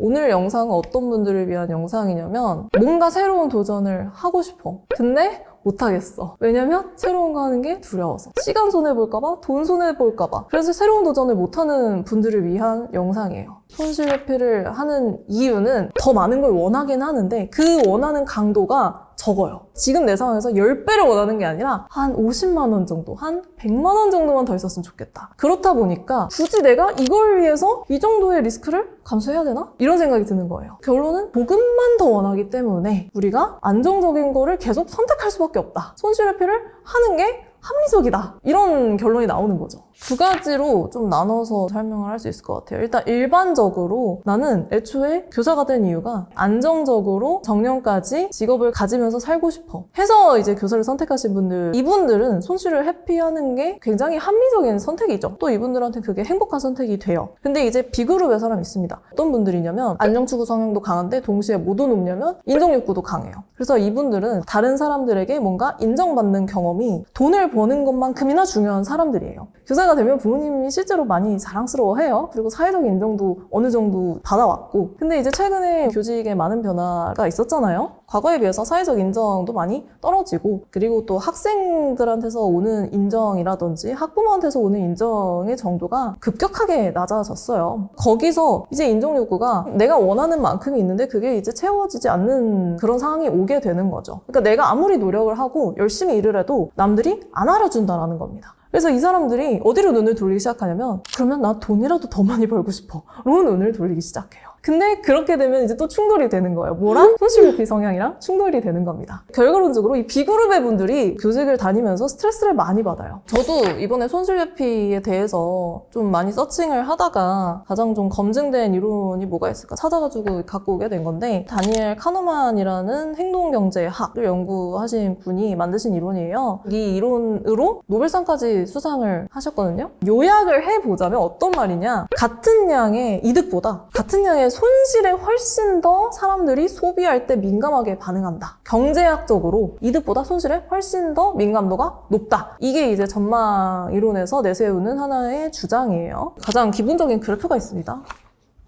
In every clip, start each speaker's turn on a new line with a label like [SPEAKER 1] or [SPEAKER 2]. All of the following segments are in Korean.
[SPEAKER 1] 오늘 영상은 어떤 분들을 위한 영상이냐면 뭔가 새로운 도전을 하고 싶어. 근데 못하겠어. 왜냐면 새로운 거 하는 게 두려워서. 시간 손해볼까봐, 돈 손해볼까봐. 그래서 새로운 도전을 못하는 분들을 위한 영상이에요. 손실 회피를 하는 이유는 더 많은 걸 원하긴 하는데 그 원하는 강도가 적어요. 지금 내 상황에서 10배를 원하는 게 아니라 한 50만 원 정도, 한 100만 원 정도만 더 있었으면 좋겠다. 그렇다 보니까 굳이 내가 이걸 위해서 이 정도의 리스크를 감수해야 되나? 이런 생각이 드는 거예요. 결론은 조금만 더 원하기 때문에 우리가 안정적인 거를 계속 선택할 수밖에 없다. 손실 회피를 하는 게 합리적이다. 이런 결론이 나오는 거죠. 두 가지로 좀 나눠서 설명을 할 수 있을 것 같아요. 일단 일반적으로 나는 애초에 교사가 된 이유가 안정적으로 정년까지 직업을 가지면서 살고 싶어. 해서 이제 교사를 선택하신 분들, 이분들은 손실을 회피하는 게 굉장히 합리적인 선택이죠. 또 이분들한테 그게 행복한 선택이 돼요. 근데 이제 B그룹의 사람이 있습니다. 어떤 분들이냐면 안정추구 성향도 강한데 동시에 뭐도 높냐면 인정욕구도 강해요. 그래서 이분들은 다른 사람들에게 뭔가 인정받는 경험이 돈을 버는 것만큼이나 중요한 사람들이에요. 교사가 되면 부모님이 실제로 많이 자랑스러워해요. 그리고 사회적 인정도 어느 정도 받아왔고. 근데 이제 최근에 교직에 많은 변화가 있었잖아요. 과거에 비해서 사회적 인정도 많이 떨어지고, 그리고 또 학생들한테서 오는 인정이라든지 학부모한테서 오는 인정의 정도가 급격하게 낮아졌어요. 거기서 이제 인정 욕구가 내가 원하는 만큼이 있는데 그게 이제 채워지지 않는 그런 상황이 오게 되는 거죠. 그러니까 내가 아무리 노력을 하고 열심히 일을 해도 남들이 안 알아준다라는 겁니다. 그래서 이 사람들이 어디로 눈을 돌리기 시작하냐면 그러면 나 돈이라도 더 많이 벌고 싶어. 로 눈을 돌리기 시작해요. 근데 그렇게 되면 이제 또 충돌이 되는 거예요. 뭐랑? 손실회피 성향이랑 충돌이 되는 겁니다. 결과론적으로 이 B그룹의 분들이 교직을 다니면서 스트레스를 많이 받아요. 저도 이번에 손실회피에 대해서 좀 많이 서칭을 하다가 가장 좀 검증된 이론이 뭐가 있을까 찾아가지고 갖고 오게 된 건데 다니엘 카노만이라는 행동경제학을 연구하신 분이 만드신 이론이에요. 이 이론으로 노벨상까지 수상을 하셨거든요. 요약을 해보자면 어떤 말이냐 같은 양의 이득보다 같은 양의 손실에 훨씬 더 사람들이 소비할 때 민감하게 반응한다. 경제학적으로 이득보다 손실에 훨씬 더 민감도가 높다. 이게 이제 전망 이론에서 내세우는 하나의 주장이에요. 가장 기본적인 그래프가 있습니다.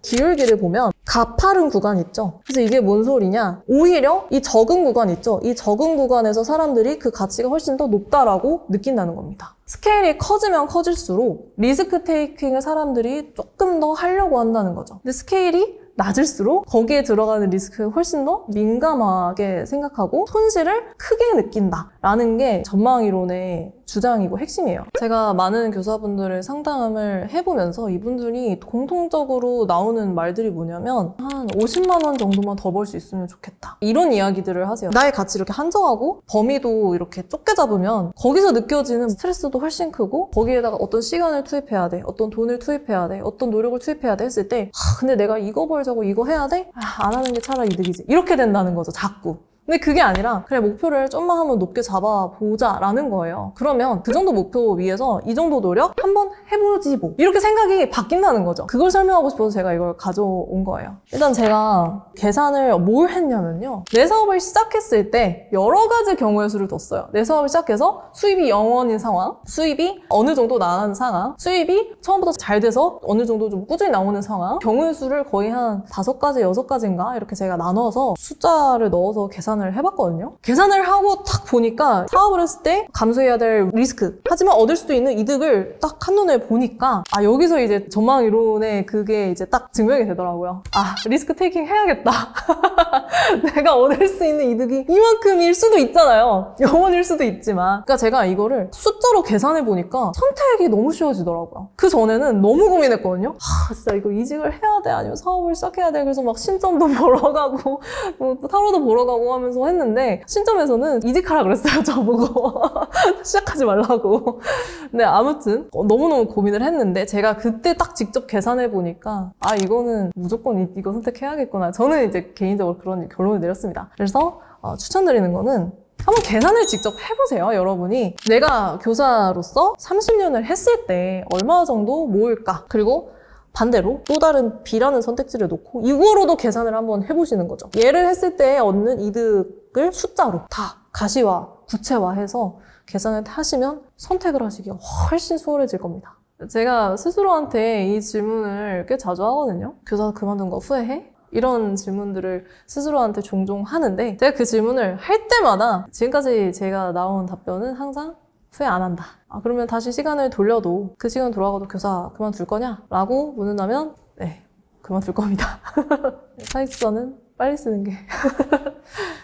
[SPEAKER 1] 기울기를 보면 가파른 구간 있죠. 그래서 이게 뭔 소리냐? 오히려 이 적은 구간 있죠. 이 적은 구간에서 사람들이 그 가치가 훨씬 더 높다라고 느낀다는 겁니다. 스케일이 커지면 커질수록 리스크 테이킹을 사람들이 조금 더 하려고 한다는 거죠. 근데 스케일이 낮을수록 거기에 들어가는 리스크가 훨씬 더 민감하게 생각하고 손실을 크게 느낀다 라는 게 전망이론의 주장이고 핵심이에요. 제가 많은 교사분들의 상담을 해보면서 이분들이 공통적으로 나오는 말들이 뭐냐면 한 50만 원 정도만 더 벌 수 있으면 좋겠다. 이런 이야기들을 하세요. 나의 가치 이렇게 한정하고 범위도 이렇게 좁게 잡으면 거기서 느껴지는 스트레스도 훨씬 크고 거기에다가 어떤 시간을 투입해야 돼. 어떤 돈을 투입해야 돼. 어떤 노력을 투입해야 돼 했을 때 하, 근데 내가 이거 벌자고 이거 해야 돼? 아, 안 하는 게 차라리 이득이지. 이렇게 된다는 거죠. 자꾸. 근데 그게 아니라 그래 목표를 좀만 한번 높게 잡아보자 라는 거예요. 그러면 그 정도 목표 위해서 이 정도 노력 한번 해보지 뭐 이렇게 생각이 바뀐다는 거죠. 그걸 설명하고 싶어서 제가 이걸 가져온 거예요. 일단 제가 계산을 뭘 했냐면요. 내 사업을 시작했을 때 여러 가지 경우의 수를 뒀어요. 내 사업을 시작해서 수입이 0원인 상황, 수입이 어느 정도 나는 상황, 수입이 처음부터 잘 돼서 어느 정도 좀 꾸준히 나오는 상황, 경우의 수를 거의 한 다섯 가지, 여섯 가지인가 이렇게 제가 나눠서 숫자를 넣어서 계산 을 해봤거든요. 계산을 하고 딱 보니까 사업을 했을 때 감수해야 될 리스크, 하지만 얻을 수도 있는 이득을 딱 한눈에 보니까 아 여기서 이제 전망 이론에 그게 이제 딱 증명이 되더라고요. 아 리스크 테이킹 해야겠다. 내가 얻을 수 있는 이득이 이만큼일 수도 있잖아요. 영원일 수도 있지만. 그러니까 제가 이거를 숫자로 계산해 보니까 선택이 너무 쉬워지더라고요. 그 전에는 너무 고민했거든요. 아 진짜 이거 이직을 해야 돼 아니면 사업을 시작해야 돼. 그래서 막 신점도 보러 가고 뭐 타로도 보러 가고 하면 서 했는데 신점에서는 이직하라 그랬어요 저보고 시작하지 말라고. 근데 아무튼 어, 너무너무 고민을 했는데 제가 그때 딱 직접 계산해 보니까 아 이거는 무조건 이, 이거 선택해야겠구나. 저는 이제 개인적으로 그런 결론을 내렸습니다. 그래서 어, 추천드리는 거는 한번 계산을 직접 해보세요, 여러분이. 내가 교사로서 30년을 했을 때 얼마 정도 모을까? 그리고 반대로 또 다른 B라는 선택지를 놓고 이거로도 계산을 한번 해보시는 거죠. 얘를 했을 때 얻는 이득을 숫자로 다 가시화, 구체화해서 계산을 하시면 선택을 하시기가 훨씬 수월해질 겁니다. 제가 스스로한테 이 질문을 꽤 자주 하거든요. 교사 그만둔 거 후회해? 이런 질문들을 스스로한테 종종 하는데 제가 그 질문을 할 때마다 지금까지 제가 나온 답변은 항상 후회 안 한다. 아, 그러면 다시 시간을 돌려도 그 시간 돌아가도 교사 그만둘 거냐? 라고 묻는다면 네, 그만둘 겁니다. 사익수자는 빨리 쓰는 게